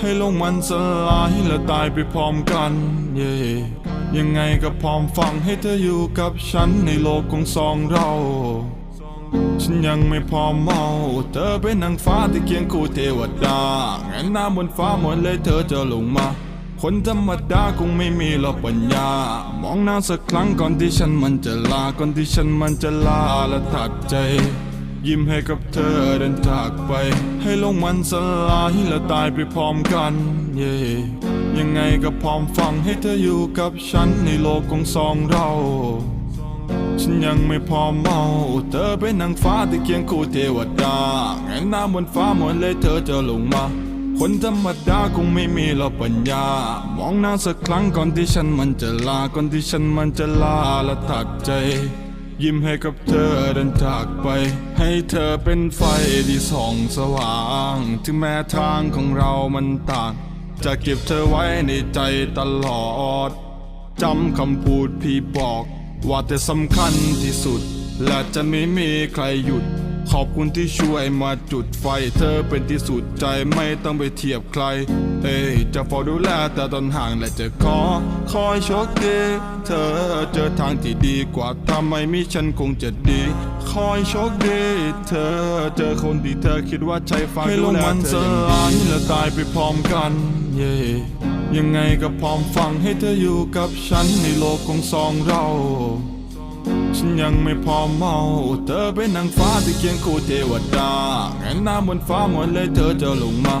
ให้โลกมันสลายและตายไปพร้อมกัน เย่ยังไงก็พร้อมฟังให้เธออยู่กับฉันในโลกของสองเรา ฉันยังไม่พร้อมเมา เธอเป็นนางฟ้าที่เคียงคู่เทวดาแงนหน้าบนฟ้าหมือนเลยเธอจะลงมา คนธรรมดาคงไม่มีหรอกปัญญา มองหน้าสักครั้งก่อนที่ฉันมันจะลา ก่อนที่ฉันมันจะลาและถัดใจ ยิ้มให้กับเธอเดินจากไป ให้โลกมันสลายและตายไปพร้อมกัน เย่ยังไงก็พร้อมฟังให้เธออยู่กับฉันในโลกของสองเรา ฉันยังไม่พร้อมเมา เธอเป็นนางฟ้าที่เคียงคู่เทวดาแงนหน้าบนฟ้าเหมือนเลยเธอจะลงมาคนธรรมดาคงไม่มีหรอกปัญญา มองหน้าสักครั้งก่อนที่ฉันมันจะลา ก่อนที่ฉันมันจะลาและถัดใจ ยิ้มให้กับเธอเดินจากไป ให้เธอเป็นไฟที่ส่องสว่าง ถึงแม้ทางของเรามันต่าง จะเก็บเธอไว้ในใจตลอด จำคำพูดพี่บอก ว่าแต่สำคัญที่สุด และจะไม่มีใครหยุด ขอบคุณที่ช่วยมาจุดไฟ เธอเป็นที่สุดใจไม่ต้องไปเทียบใคร เอ้ยจะเฝ้าดูแลแต่ตอนห่างและจะขอ คอยโชคดีเธอเจอทางที่ดีกว่าถ้าไมมีฉันคงจะดี คอยโชคดีเธอเจอคนที่เธอคิดว่าใช่ฟังให้โลกมันสลายและตายไปพร้อมกันเย่ยังไงก็พร้อมฟังให้เธออยู่กับฉันในโลกของสองเรา ฉันยังไม่พอเมา เธอเป็นนางฟ้าที่เคียงคู่เทวดาแงนหน้าบนฟ้าหมือนเลยเธอจะลงมา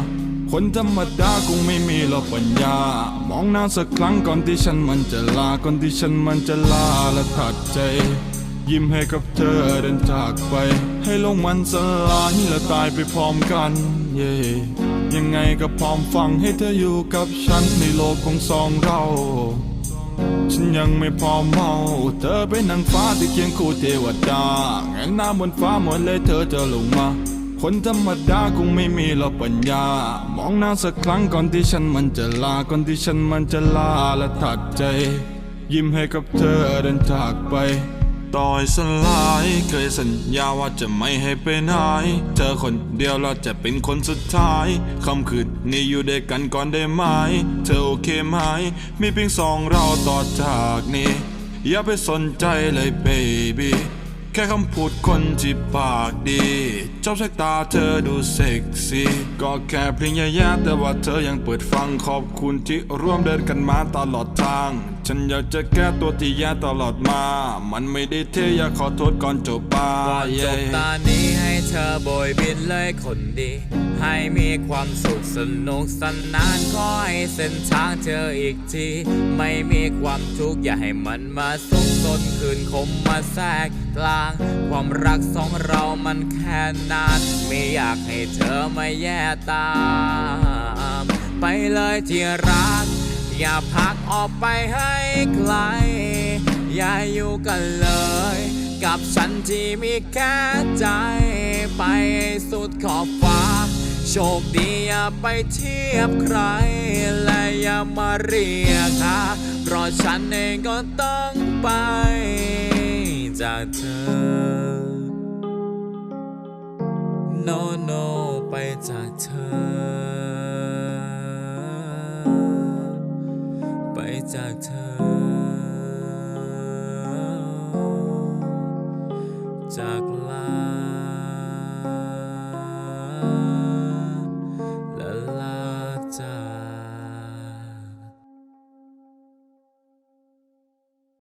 คนธรรมดาคงไม่มีหรอกปัญญา มองหน้าสักครั้งก่อนที่ฉันมันจะลา ก่อนที่ฉันมันจะลาและถัดใจ ยิ้มให้กับเธอเดินจากไป ให้โลกมันสลายและตายไปพร้อมกัน เย่ยังไงก็พร้อมฟังให้เธออยู่กับฉันในโลกของสองเรา ฉันยังไม่พอเมา เธอเป็นนางฟ้าที่เคียงคู่เทวดาแงนหน้าบนฟ้าเหมือนเลยเธอจะลงมา คนธรรมดาคงไม่มีหรอกปัญญา มองหน้าสักครั้งก่อนที่ฉันมันจะลา ก่อนที่ฉันมันจะลาและถัดใจ ยิ้มให้กับเธอเดินจากไป ต่อยสลายเคยสัญญาว่าจะไม่ให้ไปไหน เธอคนเดียวเราจะเป็นคนสุดท้ายคำคืนนี้อยู่ด้วยกันก่อนได้ไหม เธอโอเคไหม มีเพียงสองเราต่อจากนี้ อย่าไปสนใจเลยเบบี้ ค่คำพูดคนที่ปากดีชอบสายตาเธอดูเซ็กซี่ก็แค่เพลงแย่ๆแต่ว่าเธอยังเปิดฟังขอบคุณที่ร่วมเดินกันมาตลอดทาง ฉันอยากจะแก้ตัวที่แย่ตลอดมา มันไม่ได้เท่อยากขอโทษก่อนจบบ้าก่อนจบตอนนี้ให้เธอโบยบินเลยคนดี ให้มีความสุขสนุกสนานขอให้เส้นทางเธออีกที ไม่มีความทุกข์อย่าให้มันมาสุกสนคืนคมมาแทรกกลางความรักสองเรามันแค่นานไม่อยากให้เธอมาแย่ตาม ไปเลยที่รัก อย่าพักออกไปให้ไกล อย่าอยู่กันเลย กับฉันที่มีแค่ใจ ไปสุดขอบฟ้า โชคดีอย่าไปเทียบใคร และอย่ามาเรียกหาเพราะฉันเองก็ต้องไป จากเธอนอนโนไปจากเธอ ไปจากเธอ